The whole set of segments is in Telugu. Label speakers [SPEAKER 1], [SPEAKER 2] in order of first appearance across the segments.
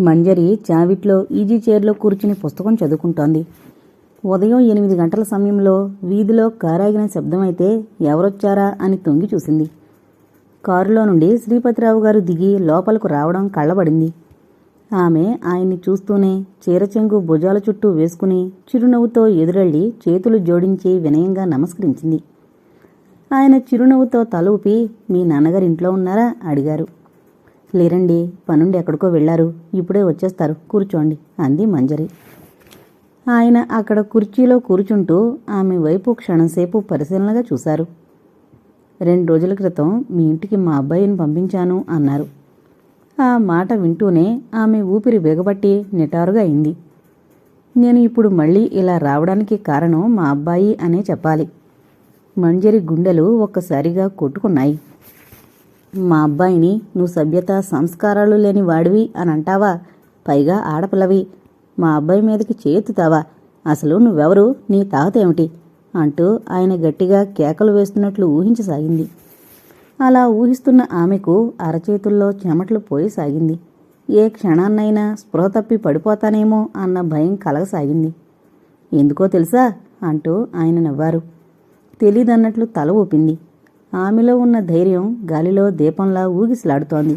[SPEAKER 1] మంజరి చావిట్లో ఈజీ చైర్లో కూర్చుని పుస్తకం చదువుకుంటోంది. ఉదయం ఎనిమిది గంటల సమయంలో వీధిలో కారాగిన శబ్దమైతే ఎవరొచ్చారా అని తొంగి చూసింది. కారులో నుండి శ్రీపతిరావు గారు దిగి లోపలకు రావడం కళ్ళబడింది. ఆమె ఆయన్ని చూస్తూనే చీరచెంగు భుజాల చుట్టూ వేసుకుని చిరునవ్వుతో ఎదురెళ్ళి చేతులు జోడించి వినయంగా నమస్కరించింది. ఆయన చిరునవ్వుతో తలూపి మీ నాన్నగారింట్లో ఉన్నారా? అడిగారు. లేరండి పనుండి ఎక్కడికో వెళ్ళారు ఇప్పుడే వచ్చేస్తారు. కూర్చోండి అంది మంజరి. ఆయన అక్కడ కుర్చీలో కూర్చుంటూ ఆమె వైపు క్షణంసేపు పరిశీలనగా చూశారు. రెండు రోజుల క్రితం మీ ఇంటికి మా అబ్బాయిని పంపించాను అన్నారు. ఆ మాట వింటూనే ఆమె ఊపిరి వేగబట్టి నిటారుగా అయింది. నేను ఇప్పుడు మళ్ళీ ఇలా రావడానికి కారణం మా అబ్బాయి అనే చెప్పాలి. మంజరి గుండెలు ఒక్కసారిగా కొట్టుకున్నాయి. మా అబ్బాయిని నువ్వు సభ్యత సంస్కారాలు లేని వాడివి అని అంటావా? పైగా ఆడపిల్లవి. మా అబ్బాయి మీదకి చేతుతావా? అసలు నువ్వెవరు? నీ తాగుతేమిటి అంటూ ఆయన గట్టిగా కేకలు వేస్తున్నట్లు ఊహించసాగింది. అలా ఊహిస్తున్న ఆమెకు అరచేతుల్లో చెమటలు పోయసాగింది. ఏ క్షణాన్నైనా స్పృహ తప్పి పడిపోతానేమో అన్న భయం కలగసాగింది. ఎందుకో తెలుసా? అంటూ ఆయన నవ్వారు. తెలీదన్నట్లు తల ఊపింది. ఆమెలో ఉన్న ధైర్యం గాలిలో దీపంలా ఊగిసలాడుతోంది.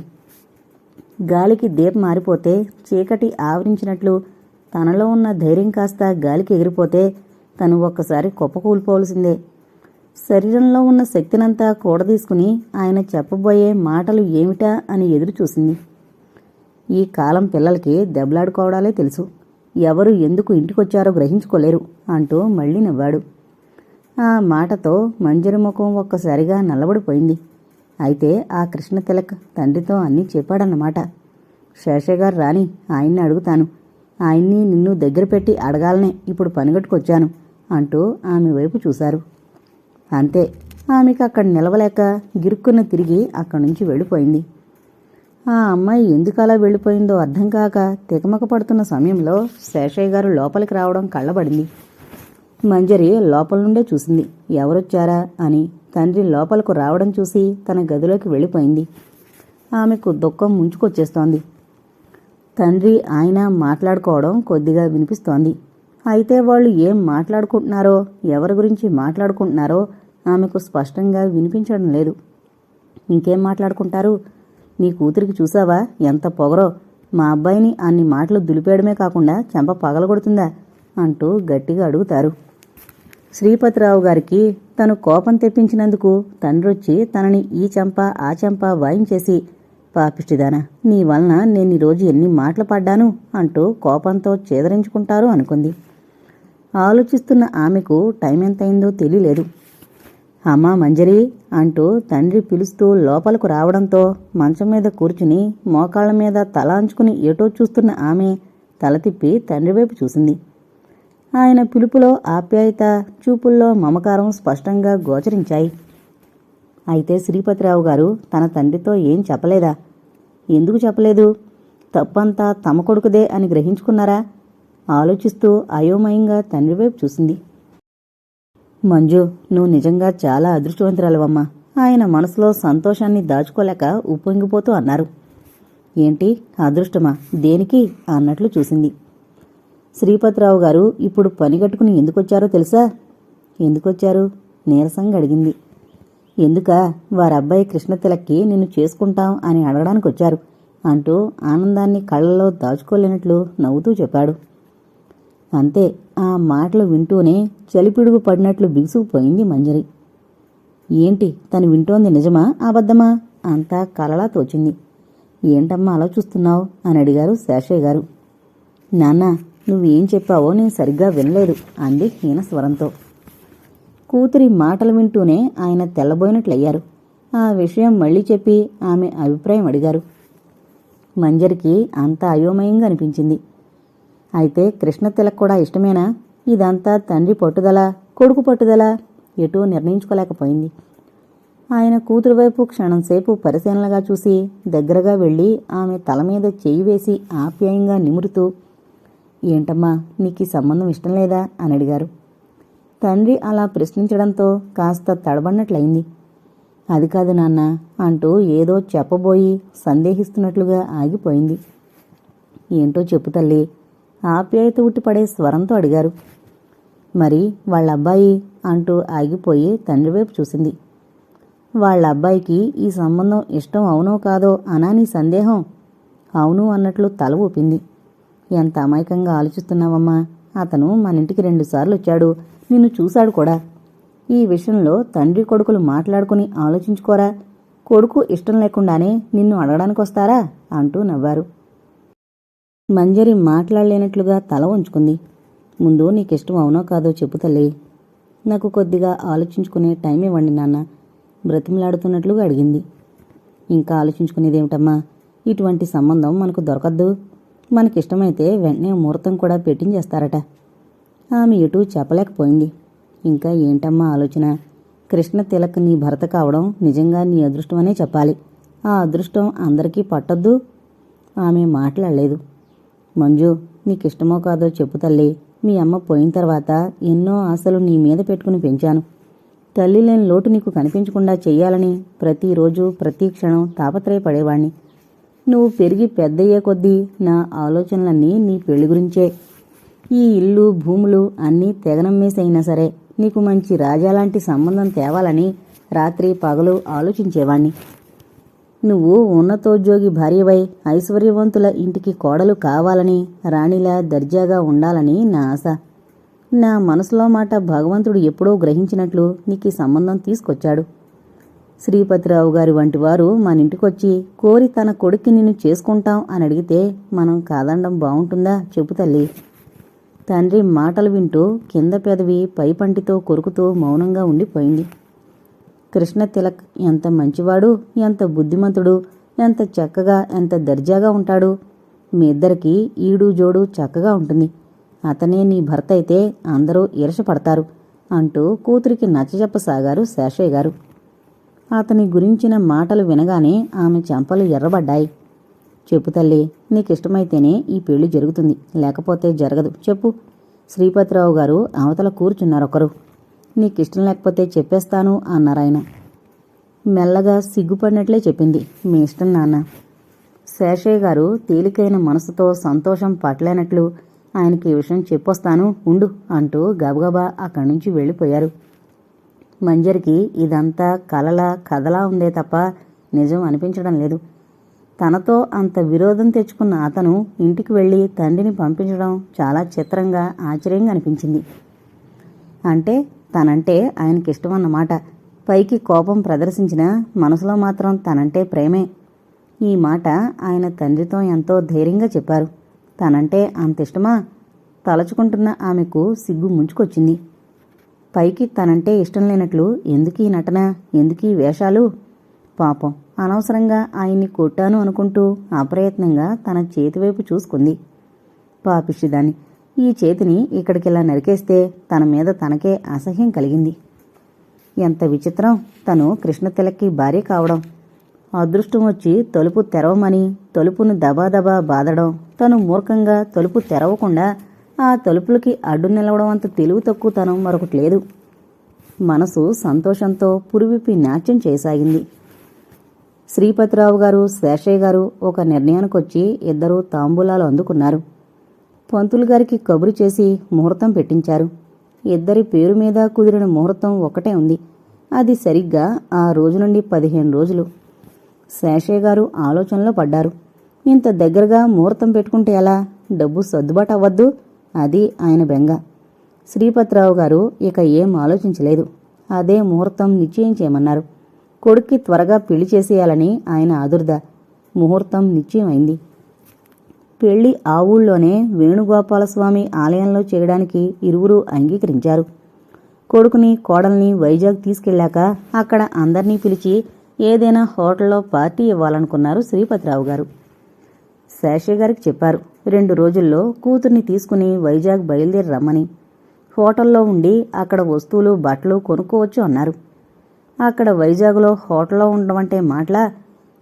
[SPEAKER 1] గాలికి దీపం మారిపోతే చీకటి ఆవరించినట్లు తనలో ఉన్న ధైర్యం కాస్త గాలికి ఎగిరిపోతే తను ఒక్కసారి కుప్పకూలిపోవలసిందే శరీరంలో ఉన్న శక్తినంతా కూడదీసుకుని ఆయన చెప్పబోయే మాటలు ఏమిటా అని ఎదురు చూసింది ఈ కాలం పిల్లలకి దెబ్బలాడుకోవడాలే తెలుసు. ఎవరు ఎందుకు ఇంటికొచ్చారో గ్రహించుకోలేరు అంటూ మళ్ళీ నవ్వాడు. ఆ మాటతో మంజరి ముఖం ఒక్కసారిగా నల్లబడిపోయింది. అయితే ఆ కృష్ణ తిలక్ తండ్రితో అన్నీ చెప్పాడన్నమాట. శేషగారు రాని ఆయన్ని అడుగుతాను. ఆయన్ని నిన్ను దగ్గర పెట్టి అడగాలనే ఇప్పుడు పనిగట్టుకొచ్చాను అంటూ ఆమె వైపు చూశారు. అంతే ఆమెకు అక్కడ నిలవలేక గిరుక్కున తిరిగి అక్కడి నుంచి వెళ్ళిపోయింది. ఆ అమ్మాయి ఎందుకు అలా వెళ్ళిపోయిందో అర్థం కాక తికమక పడుతున్న సమయంలో శేషయ్య గారు లోపలికి రావడం కళ్ళబడింది. మంజరి లోపల నుండే చూసింది. ఎవరొచ్చారా అని తండ్రి లోపలకు రావడం చూసి తన గదిలోకి వెళ్ళిపోయింది. ఆమెకు దుఃఖం ముంచుకొచ్చేస్తోంది. తండ్రి ఆయన మాట్లాడుకోవడం కొద్దిగా వినిపిస్తోంది. అయితే వాళ్ళు ఏం మాట్లాడుకుంటున్నారో ఎవరి గురించి మాట్లాడుకుంటున్నారో ఆమెకు స్పష్టంగా వినిపించడం లేదు. ఇంకేం మాట్లాడుకుంటారు? నీ కూతురికి చూసావా? ఎంత పొగరో. మా అబ్బాయిని అన్ని మాటలు దులిపేయడమే కాకుండా చెంప పగలగొడుతుందా? అంటూ గట్టిగా అడుగుతారు. శ్రీపతిరావు గారికి తను కోపం తెప్పించినందుకు తండ్రొచ్చి తనని ఈ చెంప ఆ చెంప వాయించేసి పాపిష్టిదానా నీ వలన నేను ఈరోజు ఎన్ని మాటలు పడ్డాను అంటూ కోపంతో చేదరించుకుంటారు అనుకుంది. ఆలోచిస్తున్న ఆమెకు టైం ఎంతైందో తెలియలేదు అమ్మా మంజరి అంటూ తండ్రి పిలుస్తూ లోపలకు రావడంతో మంచం మీద కూర్చుని మోకాళ్ళ మీద తల అంచుకుని ఏటో చూస్తున్న ఆమె తల తిప్పి తండ్రి వైపు చూసింది. ఆయన పిలుపులో ఆప్యాయత చూపుల్లో మమకారం స్పష్టంగా గోచరించాయి. అయితే శ్రీపతిరావు గారు తన తండ్రితో ఏం చెప్పలేదా? ఎందుకు చెప్పలేదు? తప్పంతా తమ కొడుకుదే అని గ్రహించుకున్నారా? ఆలోచిస్తూ అయోమయంగా తండ్రి వైపు చూసింది. మంజు నువ్వు నిజంగా చాలా అదృష్టవంతురాలవమ్మా. ఆయన మనసులో సంతోషాన్ని దాచుకోలేక ఉప్పొంగిపోతూ అన్నారు. ఏంటి? అదృష్టమా? దేనికి? అన్నట్లు చూసింది. శ్రీపతిరావు గారు ఇప్పుడు పని కట్టుకుని ఎందుకొచ్చారో తెలుసా? ఎందుకొచ్చారు? నీరసంగా అడిగింది. ఎందుక? వారి అబ్బాయి కృష్ణతిలక్కి నిన్ను చేసుకుంటాం అని అడగడానికి వచ్చారు అంటూ ఆనందాన్ని కళ్ళలో దాచుకోలేనట్లు నవ్వుతూ చెప్పాడు. అంతే ఆ మాటలు వింటూనే చలిపిడుగు పడినట్లు బిగుసుకుపోయింది మంజరి. ఏంటి తను వింటోంది నిజమా అబద్ధమా? అంతా కలలా తోచింది. ఏంటమ్మా అలా చూస్తున్నావు? అని అడిగారు శేషయ్య గారు. నాన్న నువ్వేం చెప్పావో నేను సరిగ్గా వినలేదు. అంది హీన స్వరంతో. కూతురి మాటలు వింటూనే ఆయన తెల్లబోయినట్లయ్యారు. ఆ విషయం మళ్ళీ చెప్పి ఆమె అభిప్రాయం అడిగారు. మంజరికి అంత అయోమయంగా అనిపించింది. అయితే కృష్ణ తిలక్ కూడా ఇష్టమేనా? ఇదంతా తండ్రి పట్టుదల కొడుకు పట్టుదల? ఎటూ నిర్ణయించుకోలేకపోయింది. ఆయన కూతురు వైపు క్షణంసేపు పరిశీలనగా చూసి దగ్గరగా వెళ్ళి ఆమె తల మీద చేయి వేసి ఆప్యాయంగా నిమురుతూ ఏంటమ్మా నీకు ఈ సంబంధం ఇష్టం లేదా? అని అడిగారు. తండ్రి అలా ప్రశ్నించడంతో కాస్త తడబడినట్లయింది. అది కాదు నాన్న అంటూ ఏదో చెప్పబోయి సందేహిస్తున్నట్లుగా ఆగిపోయింది. ఏంటో చెప్పు తల్లి ఆప్యాయత ఉట్టిపడే స్వరంతో అడిగారు. మరి వాళ్ళ అబ్బాయి అంటూ ఆగిపోయి తండ్రి వైపు చూసింది. వాళ్ళ అబ్బాయికి ఈ సంబంధం ఇష్టం అవునో కాదో అనా నీ సందేహం? అవును అన్నట్లు తల ఊపింది. ఎంత అమాయకంగా ఆలోచిస్తున్నావమ్మా? అతను మన ఇంటికి రెండుసార్లు వచ్చాడు నిన్ను చూశాడు కూడా. ఈ విషయంలో తండ్రి కొడుకులు మాట్లాడుకుని ఆలోచించుకోరా? కొడుకు ఇష్టం లేకుండానే నిన్ను అడగడానికి వస్తారా అంటూ నవ్వారు. మంజరి మాట్లాడలేనట్లుగా తల ఉంచుకుంది ముందు నీకిష్టం అవునో కాదో చెప్పు తల్లి. నాకు కొద్దిగా ఆలోచించుకునే టైం ఇవ్వండి నాన్న బ్రతిమలాడుతున్నట్లుగా అడిగింది. ఇంకా ఆలోచించుకునేదేమిటమ్మా? ఇటువంటి సంబంధం మనకు దొరకద్దు. మనకిష్టమైతే వెంటనే ముహూర్తం కూడా పెట్టించేస్తారట ఆమె ఎటూ చెప్పలేకపోయింది. ఇంకా ఏంటమ్మా ఆలోచన? కృష్ణ తిలక్ నీ భర్త కావడం నిజంగా నీ అదృష్టమనే చెప్పాలి. ఆ అదృష్టం అందరికీ పట్టొద్దు? ఆమె మాట్లాడలేదు. మంజు నీకిష్టమో కాదో చెప్పు తల్లి. మీ అమ్మ పోయిన తర్వాత ఎన్నో ఆశలు నీ మీద పెట్టుకుని పెంచాను. తల్లి లేని లోటు నీకు కనిపించకుండా చెయ్యాలని ప్రతిరోజు ప్రతి క్షణం తాపత్రయపడేవాణ్ణి. నువ్వు పెరిగి పెద్దయ్యే కొద్దీ నా ఆలోచనలన్నీ నీ పెళ్ళి గురించే. ఈ ఇల్లు భూములు అన్నీ తెగనమ్మేసైనా సరే నీకు మంచి రాజాలాంటి సంబంధం తేవాలని రాత్రి పగలు ఆలోచించేవాణ్ణి. నువ్వు ఉన్నతోద్యోగి భార్యవై ఐశ్వర్యవంతుల ఇంటికి కోడలు కావాలని రాణిలా దర్జాగా ఉండాలని నా ఆశ. నా మనసులో మాట భగవంతుడు ఎప్పుడో గ్రహించినట్లు నీకు సంబంధం తీసుకొచ్చాడు. శ్రీపతిరావు గారి వంటి వారు మన ఇంటికొచ్చి కోరి తన కొడుక్కి నిన్ను చేసుకుంటాం అని అడిగితే మనం కాదండం బాగుంటుందా చెప్పు తల్లి తండ్రి మాటలు వింటూ కింద పెదవి పై పంటితో కొరుకుతూ మౌనంగా ఉండిపోయింది. కృష్ణ తిలక్ ఎంత మంచివాడు ఎంత బుద్ధిమంతుడు ఎంత చక్కగా ఎంత దర్జాగా ఉంటాడు. మీ ఇద్దరికి ఈడు జోడు చక్కగా ఉంటుంది. అతనే నీ భర్త అయితే అందరూ ఈర్షపడతారు అంటూ కూతురికి నచ్చజెప్పసాగారు శేషయ్య గారు. అతని గురించిన మాటలు వినగానే ఆమె చెంపలు ఎర్రబడ్డాయి. చెప్పు తల్లి నీకిష్టమైతేనే ఈ పెళ్ళి జరుగుతుంది. లేకపోతే జరగదు. చెప్పు శ్రీపతిరావు గారు అవతల కూర్చున్నారొకరు నీకిష్టం లేకపోతే చెప్పేస్తాను అన్నారాయన మెల్లగా సిగ్గుపడినట్లే చెప్పింది. మీ ఇష్టం నాన్న. శేషయ్య గారు తేలికైన మనసుతో సంతోషం పట్టలేనట్లు ఆయనకి ఈ విషయం చెప్పొస్తాను ఉండు అంటూ గబగబా అక్కడి నుంచి వెళ్ళిపోయారు. మంజరికి ఇదంతా కలలా కథలా ఉందే తప్ప నిజం అనిపించడం లేదు. తనతో అంత విరోధం తెచ్చుకున్న అతను ఇంటికి వెళ్ళి తండ్రిని పంపించడం చాలా చిత్రంగా ఆశ్చర్యంగా అనిపించింది. అంటే తనంటే ఆయనకి ఇష్టమన్నమాట. పైకి కోపం ప్రదర్శించిన మనసులో మాత్రం తనంటే ప్రేమే. ఈ మాట ఆయన తండ్రితో ఎంతో ధైర్యంగా చెప్పారు. తనంటే అంత ఇష్టమా? తలచుకుంటున్న ఆమెకు సిగ్గు ముంచుకొచ్చింది. పైకి తనంటే ఇష్టం లేనట్లు ఎందుకీ నటన? ఎందుకీ వేషాలు? పాపం. అనవసరంగా ఆయన్ని కొట్టాను అనుకుంటూ అప్రయత్నంగా తన చేతివైపు చూసుకుంది. పాపిష్టిదాన్ని ఈ చేతిని ఇక్కడికిలా నరికేస్తే తన మీద తనకే అసహ్యం కలిగింది. ఎంత విచిత్రం. తను కృష్ణతిలక్కి భార్య కావడం. అదృష్టం వచ్చి తలుపు తెరవమని తలుపును దబాదబా బాదడం తను మూర్ఖంగా తలుపు తెరవకుండా ఆ తలుపులకి అడ్డు నిలవడం అంత తెలివి తక్కువతనం మరొకటి లేదు. మనసు సంతోషంతో పురివిప్పి నాట్యం చేయసాగింది శ్రీపతిరావు గారు శేషయ్య గారు ఒక నిర్ణయానికొచ్చి ఇద్దరు తాంబూలాలు అందుకున్నారు. పంతులు గారికి కబురు చేసి ముహూర్తం పెట్టించారు. ఇద్దరి పేరు మీద కుదిరిన ముహూర్తం ఒకటే ఉంది. అది సరిగ్గా ఆ రోజు నుండి పదిహేను రోజులు. శేషయ్య గారు ఆలోచనలో పడ్డారు. ఇంత దగ్గరగా ముహూర్తం పెట్టుకుంటే ఎలా? డబ్బు సర్దుబాటు అవ్వద్దు. అది ఆయన బెంగ. శ్రీపతిరావు గారు ఇక ఏం ఆలోచించలేదు. అదే ముహూర్తం నిశ్చయం చేయమన్నారు. కొడుక్కి త్వరగా పెళ్ళి చేసేయాలని ఆయన ఆదుర్ద. ముహూర్తం నిశ్చయమైంది. పెళ్ళి ఆ ఊళ్ళోనే వేణుగోపాలస్వామి ఆలయంలో చేయడానికి ఇరువురు అంగీకరించారు. కొడుకుని కోడల్ని వైజాగ్ తీసుకెళ్ళాక అక్కడ అందర్నీ పిలిచి ఏదైనా హోటల్లో పార్టీ ఇవ్వాలనుకున్నారు శ్రీపతిరావు గారు. శేషయ్య గారికి చెప్పారు. రెండు రోజుల్లో కూతుర్ని తీసుకుని వైజాగ్ బయలుదేరి రమ్మని. హోటల్లో ఉండి అక్కడ వస్తువులు బట్టలు కొనుక్కోవచ్చు అన్నారు. అక్కడ వైజాగ్లో హోటల్లో ఉండడం అంటే మాటలా?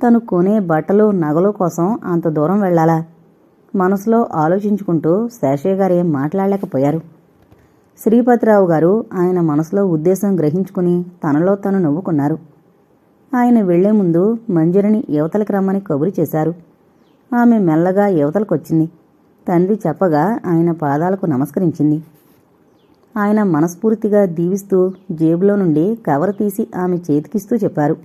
[SPEAKER 1] తను కొనే బట్టలు నగలు కోసం అంత దూరం వెళ్ళాలా? మనసులో ఆలోచించుకుంటూ శేషయ్య గారు ఏం మాట్లాడలేకపోయారు. శ్రీపతిరావు గారు ఆయన మనసులో ఉద్దేశం గ్రహించుకుని తనలో తను నవ్వుకున్నారు. ఆయన వెళ్ళే ముందు మంజరిని యువతలకు రమ్మని కబురు చేశారు. ఆమె మెల్లగా యువతలకొచ్చింది. తండ్రి చెప్పగా ఆయన పాదాలకు నమస్కరించింది. ఆయన మనస్ఫూర్తిగా దీవిస్తూ జేబులో నుండి కవర్ తీసి ఆమె చేతికిస్తూ చెప్పారు.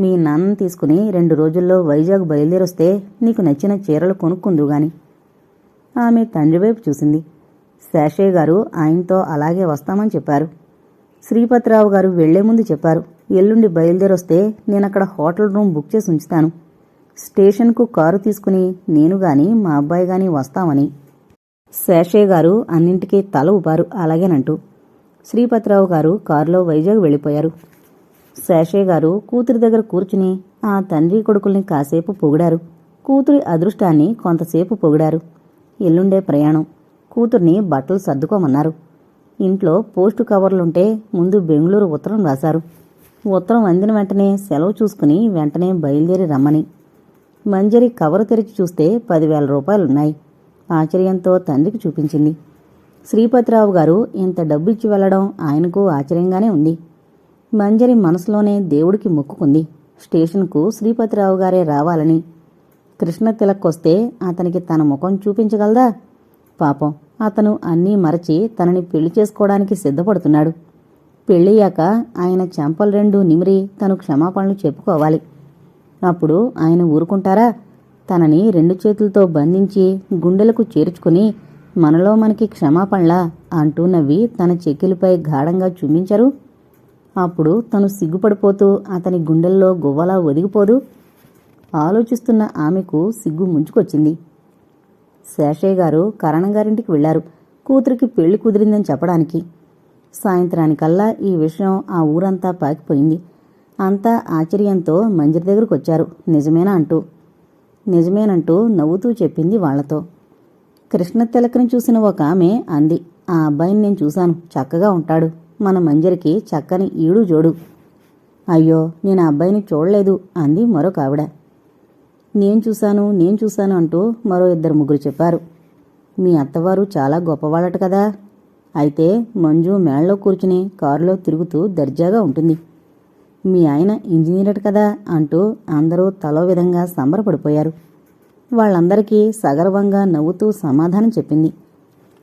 [SPEAKER 1] మీ నాన్న తీసుకుని రెండు రోజుల్లో వైజాగ్ బయలుదేరొస్తే నీకు నచ్చిన చీరలు కొనుక్కుందు గాని. ఆమె తండ్రి వైపు చూసింది. శేషయ్య గారు ఆయనతో అలాగే వస్తామని చెప్పారు. శ్రీపతిరావు గారు వెళ్ళే ముందు చెప్పారు. ఎల్లుండి బయలుదేరొస్తే నేనక్కడ హోటల్ రూమ్ బుక్ చేసి ఉంచుతాను. స్టేషన్కు కారు తీసుకుని నేను గాని మా అబ్బాయి గాని వస్తామని. శేషయ్య గారు అన్నింటికీ తల ఊపారు. అలాగేనంటూ శ్రీపతిరావు గారు కారులో వైజాగ్ వెళ్ళిపోయారు. శేషయ్య గారు కూతురి దగ్గర కూర్చుని ఆ తండ్రి కొడుకుల్ని కాసేపు పొగిడారు. కూతురి అదృష్టాన్ని కొంతసేపు పొగిడారు. ఎల్లుండే ప్రయాణం. కూతుర్ని బట్టలు సర్దుకోమన్నారు. ఇంట్లో పోస్టు కవర్లుంటే ముందు బెంగళూరు ఉత్తరం రాశారు. ఉత్తరం అందిన వెంటనే సెలవు చూసుకుని వెంటనే బయలుదేరి రమ్మని. మంజరి కవరు తెరిచి చూస్తే పదివేల రూపాయలున్నాయి. ఆశ్చర్యంతో తండ్రికి చూపించింది. శ్రీపతిరావు గారు ఇంత డబ్బు ఇచ్చి వెళ్ళడం ఆయనకు ఆశ్చర్యంగానే ఉంది. మంజరి మనసులోనే దేవుడికి మొక్కుకుంది. స్టేషన్కు శ్రీపతిరావు గారే రావాలని. కృష్ణ తిలక్కొస్తే అతనికి తన ముఖం చూపించగలదా? పాపం అతను అన్నీ మరచి తనని పెళ్ళి చేసుకోవడానికి సిద్ధపడుతున్నాడు. పెళ్ళయ్యాక ఆయన చెంపలు రెండు నిమిరి తను క్షమాపణలు చెప్పుకోవాలి. అప్పుడు ఆయన ఊరుకుంటారా? తనని రెండు చేతులతో బంధించి గుండెలకు చేర్చుకుని మనలో మనకి క్షమాపణలా అంటూ నవ్వి తన చెక్కిలిపై గాఢంగా చూపించరు. అప్పుడు తను సిగ్గుపడిపోతూ అతని గుండెల్లో గువ్వలా ఒదిగిపోదు. ఆలోచిస్తున్న ఆమెకు సిగ్గు ముంచుకొచ్చింది. శేషయ్య గారు కరణంగారింటికి వెళ్ళారు కూతురికి పెళ్ళి కుదిరిందని చెప్పడానికి. సాయంత్రానికల్లా ఈ విషయం ఆ ఊరంతా పాకిపోయింది. అంతా ఆశ్చర్యంతో మంజరి దగ్గరకు వచ్చారు నిజమేనా అంటూ. నిజమేనంటూ నవ్వుతూ చెప్పింది వాళ్ళతో కృష్ణ తిలకని చూసిన ఒక ఆమె అంది ఆ అబ్బాయిని నేను చూశాను. చక్కగా ఉంటాడు. మన మంజరికి చక్కని ఈడు జోడు. అయ్యో నేను ఆ అబ్బాయిని చూడలేదు అంది మరొక ఆవిడ. నేను చూశాను నేను చూశాను అంటూ మరో ఇద్దరు ముగ్గురు చెప్పారు. మీ అత్తవారు చాలా గొప్పవాళ్ళట కదా. అయితే మంజు మేళ్ళలో కూర్చుని కారులో తిరుగుతూ దర్జాగా ఉంటుంది. మీ ఆయన ఇంజనీర్ కదా అంటూ అందరూ తలో విధంగా సంబరపడిపోయారు. వాళ్ళందరికీ సగర్వంగా నవ్వుతూ సమాధానం చెప్పింది.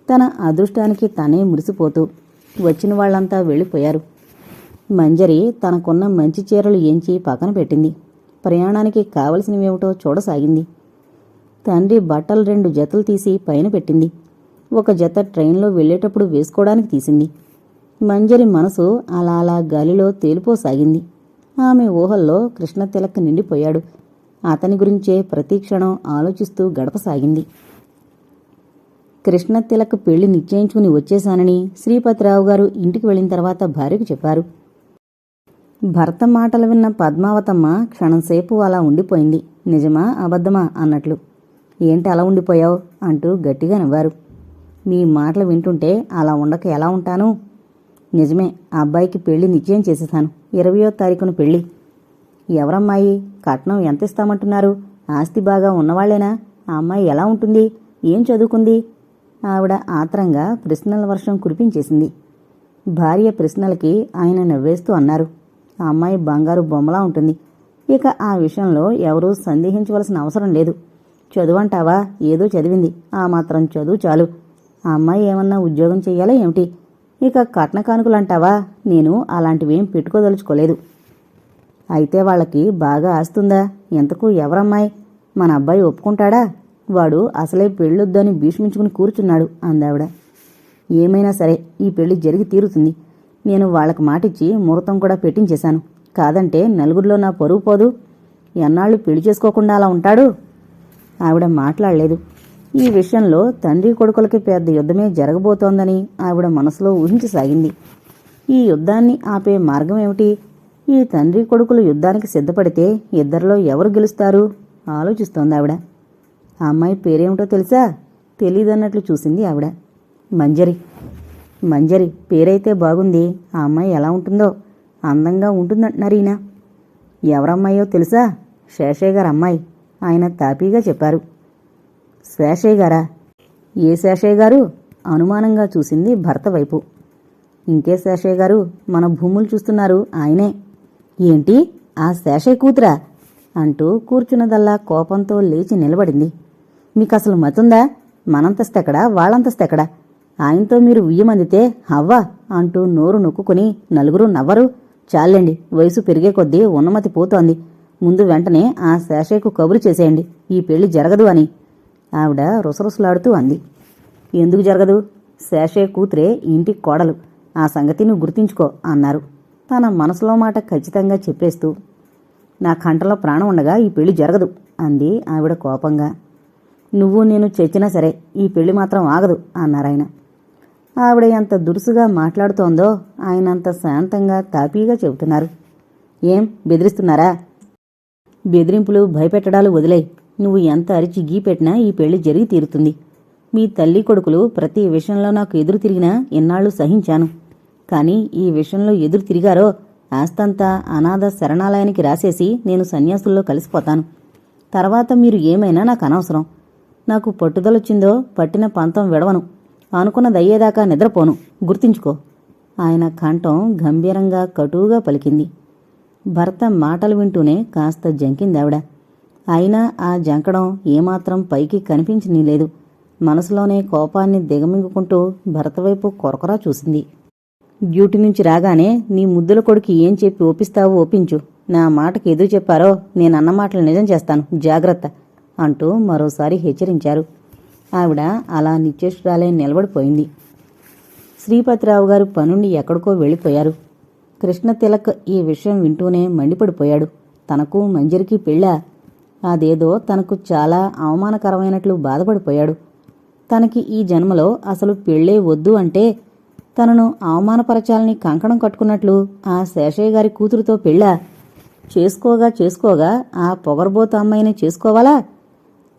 [SPEAKER 1] తన అదృష్టానికి తనే మురిసిపోతూ వచ్చిన వాళ్ళంతా వెళ్ళిపోయారు. మంజరి తనకున్న మంచి చీరలు ఎంచి పక్కన పెట్టింది. ప్రయాణానికి కావలసినవేమిటో చూడసాగింది. తండ్రి బట్టలు రెండు జతలు తీసి పైన పెట్టింది. ఒక జత ట్రైన్లో వెళ్ళేటప్పుడు వేసుకోవడానికి తీసింది. మంజరి మనసు అలా అలా గాలిలో తేలిపోసాగింది. ఆమె ఊహల్లో కృష్ణతిలక్ నిండిపోయాడు. అతని గురించే ప్రతి క్షణం ఆలోచిస్తూ గడపసాగింది. కృష్ణతిలక్ పెళ్ళి నిశ్చయించుకుని వచ్చేశానని శ్రీపతిరావు గారు ఇంటికి వెళ్ళిన తర్వాత భార్యకు చెప్పారు. భర్త మాటలు విన్న పద్మావతమ్మ క్షణంసేపు అలా ఉండిపోయింది. నిజమా అబద్ధమా అన్నట్లు. ఏంటి అలా ఉండిపోయావు? అంటూ గట్టిగా నవ్వారు. మీ మాటలు వింటుంటే అలా ఉండక ఎలా ఉంటాను? నిజమే ఆ అబ్బాయికి పెళ్ళి నిశ్చయం చేసేశాను. ఇరవయో తారీఖున పెళ్ళి. ఎవరమ్మాయి? కట్నం ఎంత ఇస్తామంటున్నారు ఆస్తి బాగా ఉన్నవాళ్ళేనా? ఆ అమ్మాయి ఎలా ఉంటుంది? ఏం చదువుకుంది? ఆవిడ ఆత్రంగా ప్రశ్నల వర్షం కురిపించేసింది. భార్య ప్రశ్నలకి ఆయన నవ్వేస్తూ అన్నారు. ఆ అమ్మాయి బంగారు బొమ్మలా ఉంటుంది. ఇక ఆ విషయంలో ఎవరూ సందేహించవలసిన అవసరం లేదు. చదువంటావా? ఏదో చదివింది. ఆ మాత్రం చదువు చాలు. ఆ అమ్మాయి ఏమన్నా ఉద్యోగం చెయ్యాలా ఏమిటి? ఇక కట్న కానుకలంటావా నేను అలాంటివేం పెట్టుకోదలుచుకోలేదు. అయితే వాళ్ళకి బాగా ఆస్తుందా? ఎంతకు ఎవరమ్మాయి? మన అబ్బాయి ఒప్పుకుంటాడా? వాడు అసలే పెళ్ళొద్దని భీష్మించుకుని కూర్చున్నాడు అందావిడ. ఏమైనా సరే ఈ పెళ్ళి జరిగి తీరుతుంది. నేను వాళ్ళకి మాటిచ్చి ముహూర్తం కూడా పెట్టించేశాను. కాదంటే నలుగురిలో నా పరువు పోదు. ఎన్నాళ్ళు పెళ్ళి చేసుకోకుండా అలా ఉంటాడు? ఆవిడ మాట్లాడలేదు. ఈ విషయంలో తండ్రి కొడుకులకి పెద్ద యుద్ధమే జరగబోతోందని ఆవిడ మనసులో ఊహించసాగింది. ఈ యుద్ధాన్ని ఆపే మార్గం ఏమిటి ఈ తండ్రి కొడుకులు యుద్ధానికి సిద్ధపడితే ఇద్దరిలో ఎవరు గెలుస్తారు? ఆలోచిస్తోంది ఆవిడ. ఆ అమ్మాయి పేరేమిటో తెలుసా? తెలీదన్నట్లు చూసింది ఆవిడ. మంజరి. మంజరి పేరైతే బాగుంది. ఆ అమ్మాయి ఎలా ఉంటుందో? అందంగా ఉంటుందంటున్నారు ఈయన. ఎవరమ్మాయో తెలుసా? శేషయ్య గారు అమ్మాయి ఆయన తాపీగా చెప్పారు. శేషయ్య గారా? ఏ శేషయ్య గారు? అనుమానంగా చూసింది భర్త వైపు. ఇంకే శేషయ్య గారు మన భూములు చూస్తున్నారు ఆయనే. ఏంటి? ఆ శేషయ్య కూతురా? అంటూ కూర్చున్నదల్లా కోపంతో లేచి నిలబడింది. మీకు అసలు మతుందా? మనంతస్తెక్కడా? వాళ్ళంతస్తెక్కడా? ఆయనతో మీరు ఉయ్యమందితే అవ్వా అంటూ నోరు నొక్కుని నలుగురు నవ్వరు. చాలండి వయసు పెరిగే కొద్దీ ఉన్నమతి పోతోంది. ముందు వెంటనే ఆ శేషయ్యకు కబురు చేసేయండి. ఈ పెళ్ళి జరగదు అని. ఆవిడ రుసరుసలాడుతూ అంది. ఎందుకు జరగదు? శేషయ్య కూతురే ఇంటి కోడలు. ఆ సంగతి నువ్వు గుర్తించుకో అన్నారు. తన మనసులో మాట ఖచ్చితంగా చెప్పేస్తూ నా కంటలో ప్రాణం ఉండగా ఈ పెళ్ళి జరగదు అంది ఆవిడ కోపంగా. నువ్వు నేను చచ్చినా సరే ఈ పెళ్ళి మాత్రం ఆగదు అన్నారాయన ఆవిడ ఎంత దురుసుగా మాట్లాడుతోందో ఆయన అంత శాంతంగా తాపీగా చెబుతున్నారు. ఏం? బెదిరిస్తున్నారా? బెదిరింపులు భయపెట్టడాలు వదిలే నువ్వు ఎంత అరిచి గీ పెట్టినా ఈ పెళ్ళి జరిగి తీరుతుంది. మీ తల్లి కొడుకులు ప్రతి విషయంలో నాకు ఎదురు తిరిగినా ఎన్నాళ్ళు సహించాను. కానీ ఈ విషయంలో ఎదురు తిరిగారో ఆస్తంతా అనాథ శరణాలయానికి రాసేసి నేను సన్యాసుల్లో కలిసిపోతాను. తర్వాత మీరు ఏమైనా నాకు అనవసరం. నాకు పట్టుదలొచ్చిందో పట్టిన పంతం విడవను. అనుకున్నది అయ్యేదాకా నిద్రపోను. గుర్తుంచుకో. ఆయన కంఠం గంభీరంగా కటువుగా పలికింది. భర్త మాటలు వింటూనే కాస్త జంకిందావిడ. అయినా ఆ జంకడం ఏమాత్రం పైకి కనిపించని లేదు. మనసులోనే కోపాన్ని దిగమింగుకుంటూ భర్త వైపు కొరకొరా చూసింది. డ్యూటీ నుంచి రాగానే నీ ముద్దుల కొడుకు ఏం చెప్పి ఒప్పిస్తావో ఒప్పించు. నా మాటకి ఎదురు చెప్పారో నేను మాటలు నిజం చేస్తాను. జాగ్రత్త అంటూ మరోసారి హెచ్చరించారు. ఆవిడ అలా నిశ్చేష్టురాలే నిలబడిపోయింది. శ్రీపతిరావు గారు పనుండి ఎక్కడికో వెళ్ళిపోయారు. కృష్ణ తిలక్ ఈ విషయం వింటూనే మండిపడిపోయాడు. తనకు మంజరికి పెళ్ళా? అదేదో తనకు చాలా అవమానకరమైనట్లు బాధపడిపోయాడు. తనకి ఈ జన్మలో అసలు పెళ్ళే వద్దు అంటే తనను అవమానపరచాలని కంకణం కట్టుకున్నట్లు ఆ శేషయ్య గారి కూతురుతో పెళ్ళా? చేసుకోగా చేసుకోగా ఆ పొగరబోతు అమ్మాయిని చేసుకోవాలా?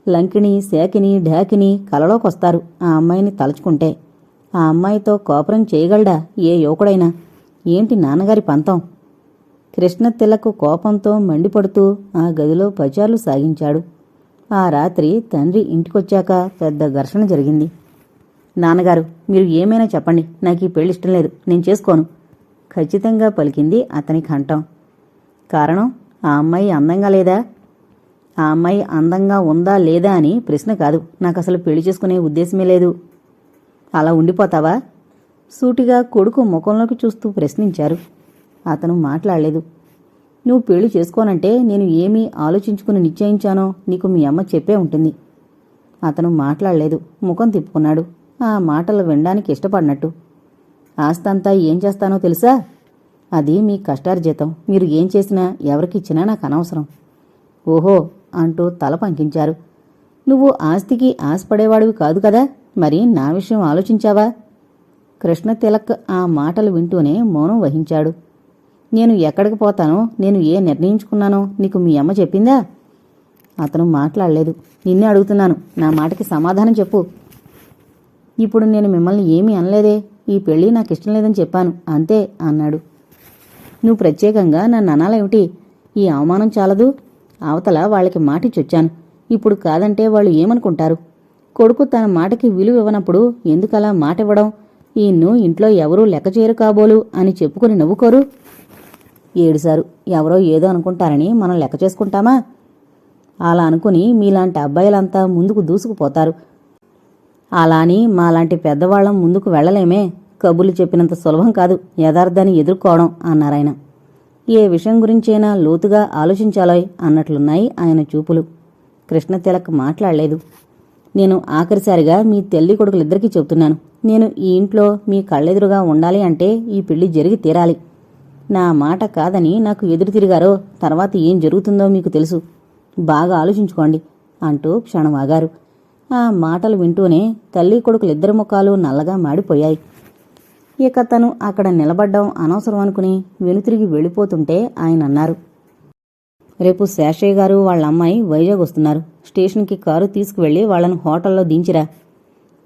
[SPEAKER 1] లంకిని శాకిని ఢాకిని కలలోకొస్తారు ఆ అమ్మాయిని తలుచుకుంటే. ఆ అమ్మాయితో కోపరం చేయగలడా ఏ యువకుడైనా? ఏంటి నాన్నగారి పంతం? కృష్ణ తిలకు కోపంతో మండిపడుతూ ఆ గదిలో పచార్లు సాగించాడు. ఆ రాత్రి తండ్రి ఇంటికొచ్చాక పెద్ద ఘర్షణ జరిగింది. నాన్నగారు మీరు ఏమైనా చెప్పండి. నాకు ఈ పెళ్ళి ఇష్టం లేదు. నేను చేసుకోను. ఖచ్చితంగా పలికింది అతని కంఠం. కారణం ఆ అమ్మాయి అందంగా లేదా? ఆ అమ్మాయి అందంగా ఉందా లేదా అని ప్రశ్న కాదు. నాకు అసలు పెళ్ళి చేసుకునే ఉద్దేశమే లేదు. అలా ఉండిపోతావా? సూటిగా కొడుకు ముఖంలోకి చూస్తూ ప్రశ్నించారు. అతను మాట్లాడలేదు. నువ్వు పెళ్ళి చేసుకోనంటే నేను ఏమీ ఆలోచించుకుని నిశ్చయించానో నీకు మీ అమ్మ చెప్పే ఉంటుంది. అతను మాట్లాడలేదు ముఖం తిప్పుకున్నాడు. ఆ మాటలు వినడానికి ఇష్టపడినట్టు. ఆస్తంతా ఏం చేస్తానో తెలుసా? అది మీ కష్టార్జితం. మీరు ఏం చేసినా ఎవరికిచ్చినా నాకు అనవసరం. ఓహో అంటూ తల పంకించారు. నువ్వు ఆస్తికి ఆశపడేవాడివి కాదు కదా? మరి నా విషయం ఆలోచించావా? కృష్ణ తిలక్ ఆ మాటలు వింటూనే మౌనం వహించాడు. నేను ఎక్కడికి పోతానో నేను ఏ నిర్ణయించుకున్నానో నీకు మీ అమ్మ చెప్పిందా? అతను మాట్లాడలేదు. నిన్నే అడుగుతున్నాను. నా మాటకి సమాధానం చెప్పు. ఇప్పుడు నేను మిమ్మల్ని ఏమీ అనలేదే. ఈ పెళ్ళి నాకు ఇష్టం లేదని చెప్పాను. అంతే అన్నాడు. నువ్వు ప్రత్యేకంగా నన్ను అనాలేమిటి? ఈ అవమానం చాలదు. అవతల వాళ్ళకి మాటిచ్చొచ్చాను ఇప్పుడు కాదంటే వాళ్ళు ఏమనుకుంటారు? కొడుకు తన మాటకి విలువ ఇవ్వనప్పుడు ఎందుకలా మాట ఇవ్వడం ఈయన్ను ఇంట్లో ఎవరూ లెక్క చేయరు కాబోలు అని చెప్పుకుని నవ్వుకోరు. ఏడుసారు ఎవరో ఏదో అనుకుంటారని మనం లెక్క చేసుకుంటామా? అలా అనుకుని మీలాంటి అబ్బాయిలంతా ముందుకు దూసుకుపోతారు. అలా అని మాలాంటి పెద్దవాళ్ళం ముందుకు వెళ్ళలేమే. కబుర్లు చెప్పినంత సులభం కాదు యథార్థాన్ని ఎదుర్కోవడం అన్నారాయన ఏ విషయం గురించైనా లోతుగా ఆలోచించాలోయ్ అన్నట్లున్నాయి ఆయన చూపులు. కృష్ణ తిలక్ మాట్లాడలేదు. నేను ఆఖరిసారిగా మీ తల్లి కొడుకులిద్దరికీ చెబుతున్నాను. నేను ఈ ఇంట్లో మీ కళ్ళెదురుగా ఉండాలి అంటే ఈ పెళ్ళి జరిగి తీరాలి. నా మాట కాదని నాకు ఎదురు తిరిగారో తర్వాత ఏం జరుగుతుందో మీకు తెలుసు. బాగా ఆలోచించుకోండి అంటూ క్షణం ఆగారు. ఆ మాటలు వింటూనే తల్లి కొడుకులిద్దరి ముఖాలు నల్లగా మాడిపోయాయి. ఇక తను అక్కడ నిలబడ్డం అనవసరం అనుకుని వెనుతిరిగి వెళ్ళిపోతుంటే ఆయన అన్నారు రేపు శేషయ్య గారు వాళ్ళ అమ్మాయి వైజాగ్ వస్తున్నారు. స్టేషన్కి కారు తీసుకువెళ్ళి వాళ్ళను హోటల్లో దించిరా.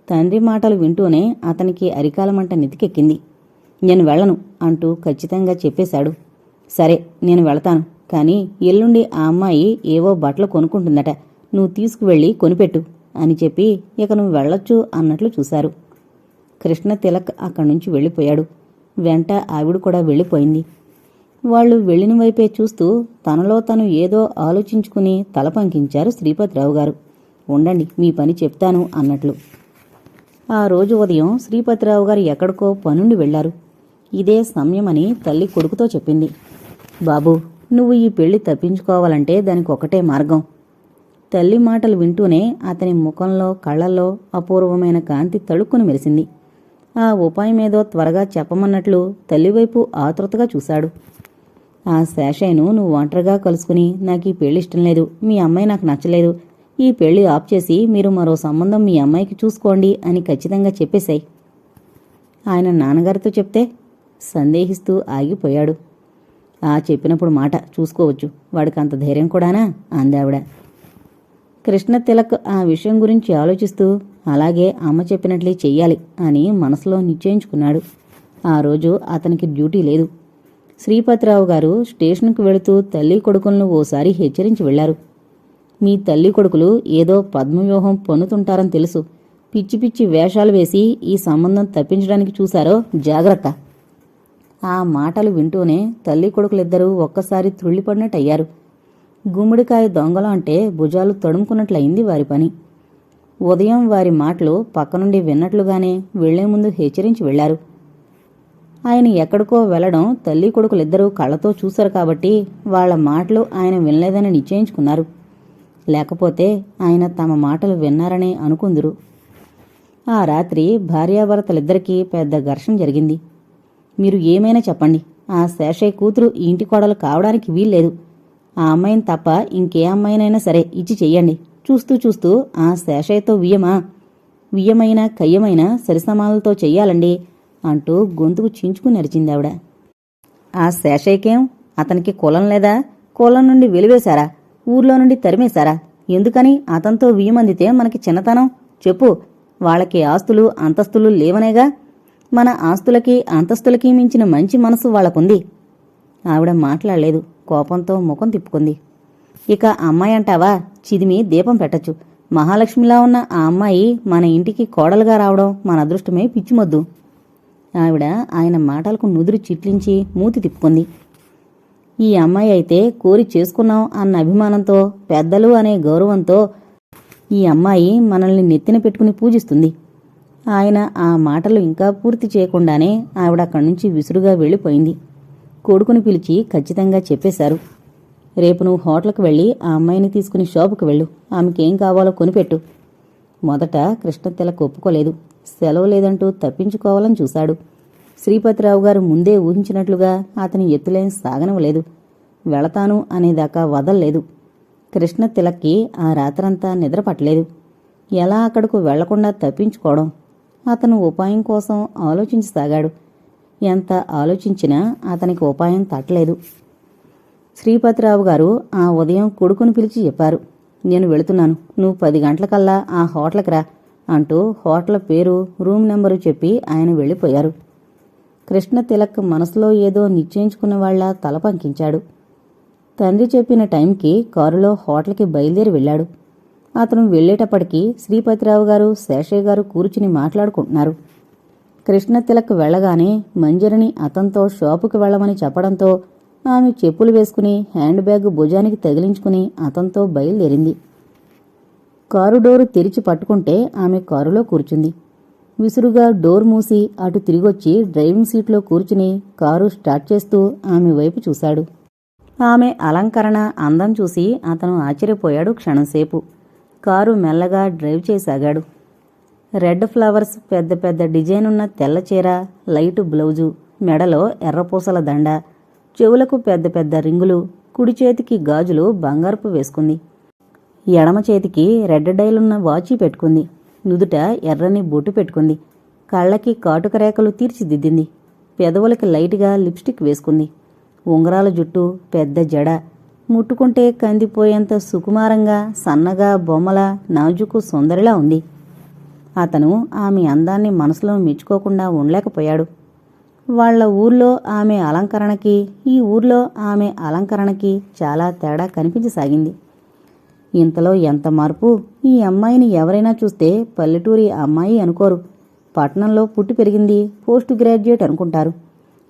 [SPEAKER 1] తండ్రి మాటలు వింటూనే అతనికి అరికాలమంట నెతికెక్కింది నేను వెళ్ళను అంటూ ఖచ్చితంగా చెప్పేశాడు. సరే నేను వెళతాను. కానీ ఎల్లుండి ఆ అమ్మాయి ఏవో బట్టలు కొనుక్కుంటుందట. నువ్వు తీసుకువెళ్ళి కొనిపెట్టు అని చెప్పి ఇక నువ్వు వెళ్ళొచ్చు అన్నట్లు చూశారు. కృష్ణ తిలక్ అక్కడి నుంచి వెళ్ళిపోయాడు. వెంట ఆవిడ కూడా వెళ్ళిపోయింది. వాళ్ళు వెళ్ళిన వైపే చూస్తూ తనలో తను ఏదో ఆలోచించుకుని తల పంకించారు శ్రీపతిరావు గారు. ఉండండి మీ పని చెప్తాను అన్నట్లు. ఆ రోజు ఉదయం శ్రీపతిరావు గారు ఎక్కడికో పనుండి వెళ్ళారు. ఇదే సమయమని తల్లి కొడుకుతో చెప్పింది. బాబు నువ్వు ఈ పెళ్ళి తప్పించుకోవాలంటే దానికి ఒకటే మార్గం. తల్లి మాటలు వింటూనే అతని ముఖంలో కళ్ళల్లో అపూర్వమైన కాంతి తడుక్కుని మెరిసింది. ఆ ఉపాయమేదో త్వరగా చెప్పమన్నట్లు తల్లివైపు ఆతృతగా చూశాడు. ఆ శేషయ్యను నువ్వు ఒంటరిగా కలుసుకుని నాకు ఈ పెళ్ళి ఇష్టం లేదు. మీ అమ్మాయి నాకు నచ్చలేదు. ఈ పెళ్ళి ఆఫ్ చేసి మీరు మరో సంబంధం మీ అమ్మాయికి చూసుకోండి అని ఖచ్చితంగా చెప్పేశాయి. ఆయన నాన్నగారితో చెప్తే సందేహిస్తూ ఆగిపోయాడు. ఆ చెప్పినప్పుడు మాట చూసుకోవచ్చు. వాడికి అంత ధైర్యం కూడానా? అందావిడ కృష్ణ తిలక్ ఆ విషయం గురించి ఆలోచిస్తూ అలాగే అమ్మ చెప్పినట్లే చెయ్యాలి అని మనసులో నిశ్చయించుకున్నాడు. ఆ రోజు అతనికి డ్యూటీ లేదు. శ్రీపతిరావు గారు స్టేషన్కు వెళుతూ తల్లి కొడుకులను ఓసారి హెచ్చరించి వెళ్ళారు. మీ తల్లి కొడుకులు ఏదో పద్మవ్యూహం పన్నుతుంటారని తెలుసు. పిచ్చి పిచ్చి వేషాలు వేసి ఈ సంబంధం తప్పించడానికి చూశారో జాగ్రత్త. ఆ మాటలు వింటూనే తల్లి కొడుకులిద్దరూ ఒక్కసారి త్రుళ్ళిపడినట్టయ్యారు. గుమ్మడికాయ దొంగలు అంటే భుజాలు తడుముకున్నట్లయింది వారి పని. ఉదయం వారి మాటలు పక్కనుండి విన్నట్లుగానే వెళ్ళే ముందు హెచ్చరించి వెళ్ళారు. ఆయన ఎక్కడికో వెళ్ళడం తల్లి కొడుకులిద్దరూ కళ్ళతో చూశారు కాబట్టి వాళ్ళ మాటలు ఆయన వినలేదని నిశ్చయించుకున్నారు. లేకపోతే ఆయన తమ మాటలు విన్నారనే అనుకుందురు. ఆ రాత్రి భార్యాభర్తలిద్దరికీ పెద్ద ఘర్షణ జరిగింది. మీరు ఏమైనా చెప్పండి. ఆ శేషయ్య కూతురు ఇంటి కోడలు కావడానికి వీల్లేదు. ఆ అమ్మాయిని తప్ప ఇంకే అమ్మాయినైనా సరే ఇచ్చి చెయ్యండి. చూస్తూ చూస్తూ ఆ శేషయ్యతో వియ్యమా? వియ్యమైన కయ్యమైన సరిసమాలతో చెయ్యాలండి అంటూ గొంతుకు చించుకుని నరిచింది ఆవిడ. ఆ శేషయ్యకేం? అతనికి కులం లేదా? కులం నుండి వెలివేశారా? ఊర్లో నుండి తరిమేశారా? ఎందుకని అతనితో వియ్యమందితే మనకి చిన్నతనం? చెప్పు. వాళ్ళకి ఆస్తులు అంతస్తులు లేవనేగా? మన ఆస్తులకి అంతస్తులకి మించిన మంచి మనసు వాళ్ళకుంది. ఆవిడ మాట్లాడలేదు. కోపంతో ముఖం తిప్పుకుంది. ఇక అమ్మాయి అంటావా? చిదిమి దీపం పెట్టచ్చు. మహాలక్ష్మిలా ఉన్న ఆ అమ్మాయి మన ఇంటికి కోడలుగా రావడం మన అదృష్టమే పిచ్చిమొద్దు. ఆవిడ ఆయన మాటలకు నుదురు చిట్లించి మూతి తిప్పుకుంది. ఈ అమ్మాయి అయితే కోరి చేసుకున్నాం అన్న అభిమానంతో పెద్దలు అనే గౌరవంతో ఈ అమ్మాయి మనల్ని నెత్తిన పెట్టుకుని పూజిస్తుంది. ఆయన ఆ మాటలు ఇంకా పూర్తి చేయకుండానే ఆవిడ అక్కడి నుంచి విసురుగా వెళ్ళిపోయింది. కొడుకుని పిలిచి ఖచ్చితంగా చెప్పేశారు. రేపు నువ్వు హోటల్కి వెళ్ళి ఆ అమ్మాయిని తీసుకుని షాపుకి వెళ్ళు. ఆమెకేం కావాలో కొనిపెట్టు. మొదట కృష్ణతిలక్ ఒప్పుకోలేదు. సెలవు లేదంటూ తప్పించుకోవాలని చూశాడు. శ్రీపతిరావు గారు ముందే ఊహించినట్లుగా అతని ఎత్తులేని సాగనవలేదు వెళతాను అనేదాకా వదల్లేదు. కృష్ణ తిలక్కి ఆ రాత్రంతా నిద్ర పట్టలేదు ఎలా అక్కడకు వెళ్ళకుండా తప్పించుకోవడం? అతను ఉపాయం కోసం ఆలోచించసాగాడు ఎంత ఆలోచించినా అతనికి ఉపాయం తట్టలేదు. శ్రీపతిరావు గారు ఆ ఉదయం కొడుకుని పిలిచి చెప్పారు. నేను వెళుతున్నాను. నువ్వు పది గంటలకల్లా ఆ హోటల్కి రా అంటూ హోటల్ పేరు రూమ్ నెంబరు చెప్పి ఆయన వెళ్ళిపోయారు. కృష్ణ తిలక్ మనసులో ఏదో నిశ్చయించుకున్న వాళ్ళ తల పంకించాడు. తండ్రి చెప్పిన టైంకి కారులో హోటల్కి బయలుదేరి వెళ్ళాడు. అతను వెళ్ళేటప్పటికీ శ్రీపతిరావు గారు శేషయ్య గారు కూర్చుని మాట్లాడుకుంటున్నారు. కృష్ణ తిలక్ వెళ్ళగానే మంజరిని అతనితో షాపుకి వెళ్ళమని చెప్పడంతో ఆమె చెప్పులు వేసుకుని హ్యాండ్ బ్యాగ్ భుజానికి తగిలించుకుని అతనితో బయలుదేరింది. కారు డోరు తెరిచి పట్టుకుంటే ఆమె కారులో కూర్చుంది. విసురుగా డోర్ మూసి అటు తిరిగొచ్చి డ్రైవింగ్ సీట్లో కూర్చుని కారు స్టార్ట్ చేస్తూ ఆమె వైపు చూశాడు. ఆమె అలంకరణ అందం చూసి అతను ఆశ్చర్యపోయాడు క్షణంసేపు. కారు మెల్లగా డ్రైవ్ చేసాగాడు. రెడ్ ఫ్లవర్స్ పెద్ద పెద్ద డిజైన్ ఉన్న తెల్ల చీర లైట్ బ్లౌజు మెడలో ఎర్రపూసల దండ చెవులకు పెద్ద పెద్ద రింగులు కుడి చేతికి గాజులు బంగారపు వేసుకుంది. ఎడమ చేతికి రెడ్ డైలున్న వాచి పెట్టుకుంది. నుదుట ఎర్రని బొట్టు పెట్టుకుంది. కళ్ళకి కాటుక రేఖలు తీర్చిదిద్దింది. పెదవులకి లైట్గా లిప్స్టిక్ వేసుకుంది. ఉంగరాల జుట్టు పెద్ద జడ ముట్టుకుంటే కందిపోయేంత సుకుమారంగా సన్నగా బొమ్మల నాజుకు సుందరిలా ఉంది. అతను ఆమె అందాన్ని మనసులో మెచ్చుకోకుండా ఉండలేకపోయాడు. వాళ్ళ ఊర్లో ఆమె అలంకరణకి ఈ ఊర్లో ఆమె అలంకరణకి చాలా తేడా కనిపించసాగింది. ఇంతలో ఎంత మార్పు? ఈ అమ్మాయిని ఎవరైనా చూస్తే పల్లెటూరి అమ్మాయి అనుకోరు. పట్టణంలో పుట్టి పెరిగింది పోస్ట్ గ్రాడ్యుయేట్ అనుకుంటారు.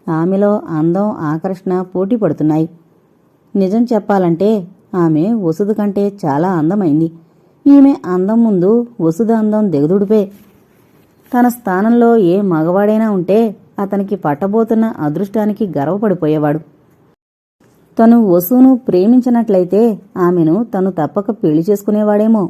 [SPEAKER 1] ఆమెలో అందం ఆకర్షణ పోటీ పడుతున్నాయి నిజం చెప్పాలంటే ఆమె వసుదు కంటే చాలా అందమైంది. ఈమె అందం ముందు వసుద అందం దిగదుడిపే. తన స్థానంలో ఏ మగవాడైనా ఉంటే అతనికి పట్టబోతున్న అదృష్టానికి గర్వపడిపోయేవాడు. తను వసును ప్రేమించినట్లయితే ఆమెను తను తప్పక పెళ్ళి చేసుకునేవాడేమో.